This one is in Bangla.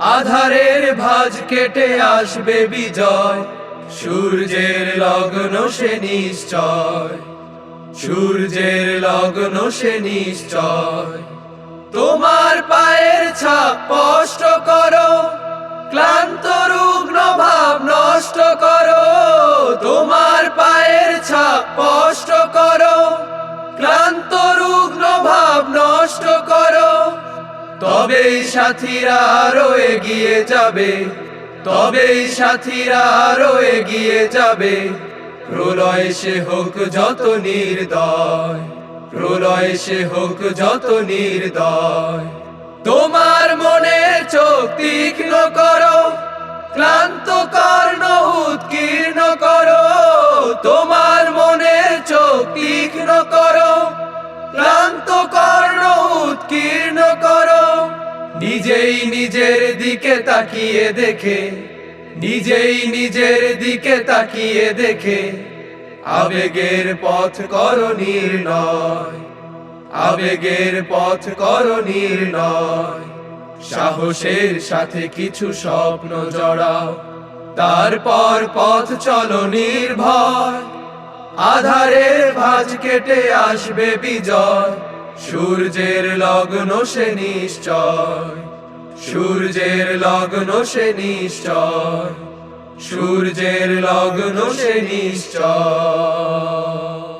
আধারের ভাজ কেটে আসবে বিজয়। সূর্যের লগ্ন সে নিশ্চয়। সূর্যের লগ্ন সে নিশ্চয়। তোমার পায়ের ছাপ স্পষ্ট করো তবেই সাথীরা আরও এগিয়ে যাবে। তবেই সাথীরা আরও এগিয়ে যাবে। প্রলয় সে হোক যত নির্দয়, প্রলয় সে হোক যত নির্দয়। তোমার মনের চোখ তীক্ষ্ণ করো, ক্লান্ত কর্ণ উৎকীর্ণ করো। তোমার মনের চোখ তীক্ষ্ণ করো, ক্লান্ত কর্ণ উৎকীর্ণ করো নিজেই নিজের দিকে তাকিয়ে দেখে, নিজেই নিজের দিকে তাকিয়ে দেখে, আবেগের পথ করো নির্ণয়, আবেগের পথ করো নির্ণয়, সাহসের সাথে কিছু স্বপ্ন জড়াও, তারপর পথ চলো নির্ভয়, আধারের ভাঁজ কেটে আসবে বিজয় সূর্যের লগ্ন সে নিশ্চয়। সূর্যের লগ্ন সে নিশ্চয়। সূর্যের লগ্ন সে নিশ্চয়।